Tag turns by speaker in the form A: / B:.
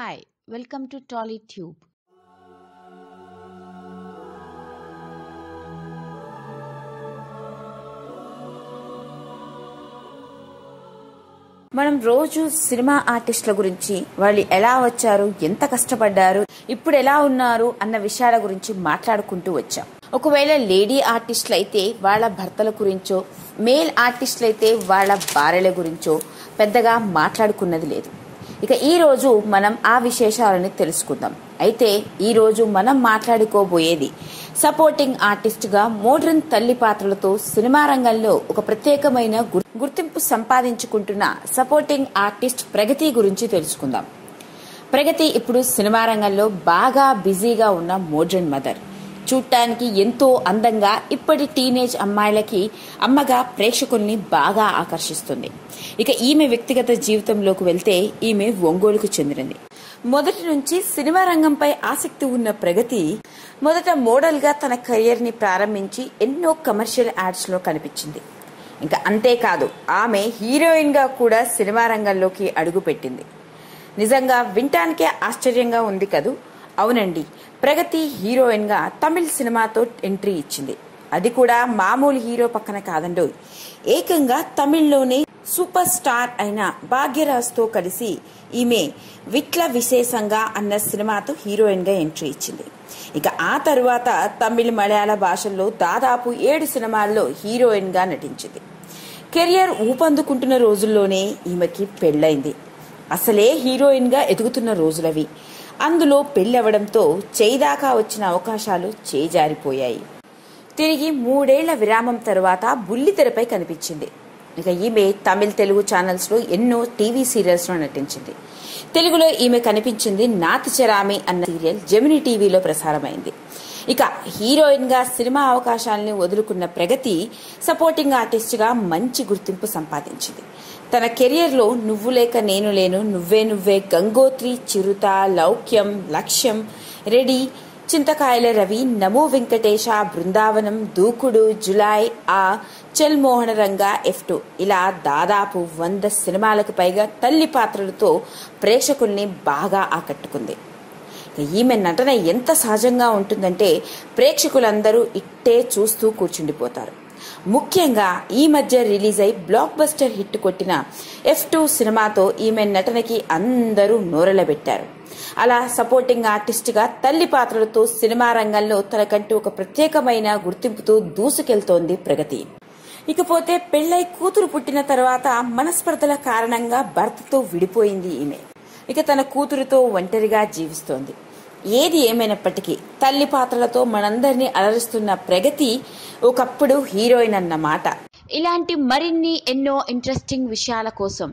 A: Hi, welcome to TollyTube.
B: మనం రోజు cinema ఆర్టిస్టుల గురించి వాళ్ళు ఎలా వచ్చారు ఎంత కష్టపడ్డారు ఇప్పుడు ఎలా ఉన్నారు అన్న విషయాల గురించి మాట్లాడుకుంటూ వచ్చాం ఒకవేళ లేడీ ఆర్టిస్టులు అయితే వాళ్ళ భర్తల గురించో మేల్ ఆర్టిస్టులు అయితే వాళ్ళ భార్యల గురించో పెద్దగా మాట్లాడుకున్నది లేదు ఇక ఈరోజు మనం ఆ విశేషాలని తెలుసుకుందాం. అయితే ఈరోజు మనం మాట్లాడుకోబోయేది సపోర్టింగ్ ఆర్టిస్ట్గా మోడ్రన్ తల్లి పాత్రలతో సినిమా రంగంలో ఒక ప్రత్యేకమైన గుర్- గుర్తింపు సంపాదించుకుంటున్న సపోర్టింగ్ ఆర్టిస్ట్ ప్రగతి గురించి తెలుసుకుందాం. ప్రగతి ఇప్పుడు సినిమా రంగంలో బాగా బిజీగా ఉన్న మోడ్రన్ మదర్. చూడటానికి ఎంతో అందంగా ఇప్పటి టీనేజ్ అమ్మాయిలకి అమ్మగా ప్రేక్షకుల్ని బాగా ఆకర్షిస్తుంది. ఇక ఈమె వ్యక్తిగత జీవితంలోకి వెళ్తే ఈమె ఒంగోలుకు చెందినది మొదటి నుంచి సినిమా రంగంపై ఆసక్తి ఉన్న ప్రగతి మొదట మోడల్గా తన కెరియర్ని ప్రారంభించి ఎన్నో కమర్షియల్ యాడ్స్లో కనిపించింది. ఇంకా అంతేకాదు ఆమె హీరోయిన్గా కూడా సినిమా రంగంలోకి అడుగుపెట్టింది. నిజంగా వినటానికే ఆశ్చర్యంగా ఉంది కదూ? అవునండి. ప్రగతి హీరోయిన్గా తమిళ్ సినిమాతో ఎంట్రీ ఇచ్చింది. అది కూడా మామూలు హీరో పక్కన కాదండో. ఏకంగా తమిళ్ళోనే సూపర్ స్టార్ అయిన భాగ్యరాజ్తో కలిసి ఈమె విట్ల విశేషంగా అన్న సినిమాతో హీరోయిన్గా ఎంట్రీ ఇచ్చింది. ఇక ఆ తరువాత తమిళ మలయాళ భాషల్లో దాదాపు ఏడు సినిమాల్లో హీరోయిన్గా నటించింది. కెరియర్ ఊపందుకుంటున్న రోజుల్లోనే ఈమెకి పెళ్ళైంది అసలే హీరోయిన్గా ఎదుగుతున్న రోజులవి. అందులో పెళ్ళవడంతో చేయిదాకా వచ్చిన అవకాశాలు చేజారిపోయాయి. తిరిగి మూడేళ్ళ విరామం తరువాత బుల్లితెరపై కనిపించింది. ఇక ఈమె తమిళ్ తెలుగు ఛానల్స్లో ఎన్నో టీవీ సీరియల్స్లో నటించింది. తెలుగులో ఈమె కనిపించింది నాతి చెరామి అన్న సీరియల్ జమిని టీవీలో ప్రసారమైంది. ఇక హీరోయిన్గా సినిమా అవకాశాలని వదులుకున్న ప్రగతి సపోర్టింగ్ ఆర్టిస్ట్గా మంచి గుర్తింపు సంపాదించింది. తన కెరియర్లో నువ్వు లేక నేను లేను నువ్వే నువ్వే గంగోత్రి చిరుత లౌక్యం లక్ష్యం రెడీ చింతకాయల రవి నమో వెంకటేశ బృందావనం దూకుడు జులై ఆ చెల్ మోహన రంగ ఎఫ్ టూ. ఇలా దాదాపు వంద సినిమాలకు పైగా తల్లి పాత్రలతో ప్రేక్షకుల్ని బాగా ఆకట్టుకుంది. ఈమె నటన ఎంత సహజంగా ఉంటుందంటే ప్రేక్షకులందరూ ఇట్టే చూస్తూ కూర్చుండిపోతారు. ముఖ్యంగా ఈ మధ్య రిలీజ్ అయి బ్లాక్ బస్టర్ హిట్ కొట్టిన ఎఫ్ టూ సినిమాతో ఈమె నటనకి అందరూ నోరెలబెట్టారు అలా సపోర్టింగ్ ఆర్టిస్ట్గా తల్లి పాత్రలతో సినిమా రంగంలో తనకంటూ ఒక ప్రత్యేకమైన గుర్తింపుతో దూసుకెళ్తోంది ప్రగతి. ఇకపోతే పెళ్ళై కూతురు పుట్టిన తర్వాత మనస్పర్ధల కారణంగా భర్తతో విడిపోయింది ఈమె. ఇక తన కూతురుతో ఒంటరిగా జీవిస్తోంది. ఏది ఏమైనప్పటికీ తల్లి పాత్రలతో మనందరినీ అలరిస్తున్న ప్రగతి ఒకప్పుడు హీరోయిన్ అన్నమాట.
A: ఇలాంటి మరిన్ని ఎన్నో ఇంట్రెస్టింగ్ విషయాల కోసం